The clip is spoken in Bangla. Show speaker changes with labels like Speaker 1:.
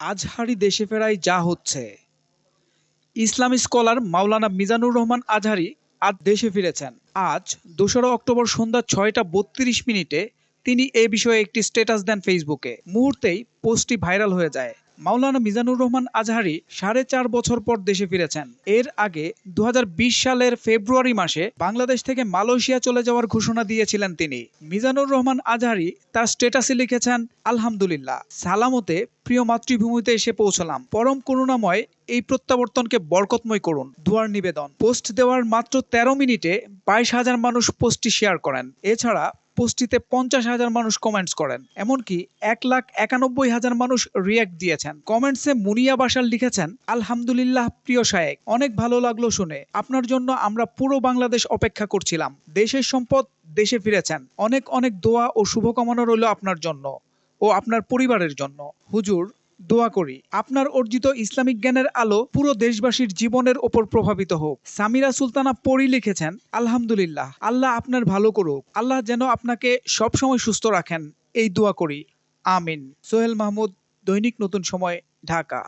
Speaker 1: আজহারি দেশে ফেরায় যা হচ্ছে। ইসলামী স্কলার মাওলানা মিজানুর রহমান আজহারি আজ দেশে ফিরেছেন। আজ দোসরা অক্টোবর সন্ধ্যা ছয়টা বত্রিশ মিনিটে তিনি এ বিষয়ে একটি স্টেটাস দেন ফেসবুকে। মুহূর্তেই পোস্টটি ভাইরাল হয়ে যায়। মাওলানা মিজানুর রহমান আজহারি সাড়ে চার বছর পর দেশে ফিরেছেন। এর আগে দু হাজার বিশ সালের ফেব্রুয়ারি মাসে বাংলাদেশ থেকে মালয়েশিয়া চলে যাওয়ার ঘোষণা দিয়েছিলেন তিনি। মিজানুর রহমান আজহারি তার স্ট্যাটাসে লিখেছেন, আলহামদুলিল্লাহ, সালামতে প্রিয় মাতৃভূমিতে এসে পৌঁছলাম। পরম করুণাময় এই প্রত্যাবর্তনকে বরকতময় করুন। দুয়ার নিবেদন। পোস্ট দেওয়ার মাত্র তেরো মিনিটে বাইশ হাজার মানুষ পোস্টটি শেয়ার করেন। এছাড়া পোস্টটিতে পঞ্চাশ হাজার মানুষ কমেন্টস করেন। এমনকি এক লাখ একানব্বই হাজার মানুষ রিয়াক্ট দিয়েছেন। কমেন্টসে মুনিয়া বাসাল লিখেছেন, আলহামদুলিল্লাহ, প্রিয় শায়েক, অনেক ভালো লাগল শুনে। আপনার জন্য আমরা পুরো বাংলাদেশ অপেক্ষা করছিলাম। দেশের সম্পদ, দেশে ফিরেছেন। অনেক অনেক দোয়া ও শুভকামনা রইল আপনার জন্য ও আপনার পরিবারের জন্য। হুজুর দোয়া করি, আপনার অর্জিত ইসলামিক জ্ঞানের আলো পুরো দেশবাসীর জীবনের ওপর প্রভাবিত হোক। সামিরা সুলতানা পড়ি লিখেছেন, আলহামদুলিল্লাহ, আল্লাহ আপনার ভালো করুক। আল্লাহ যেন আপনাকে সবসময় সুস্থ রাখেন। এই দোয়া করি, আমিন। সোহেল মাহমুদ, দৈনিক নতুন সময়, ঢাকা।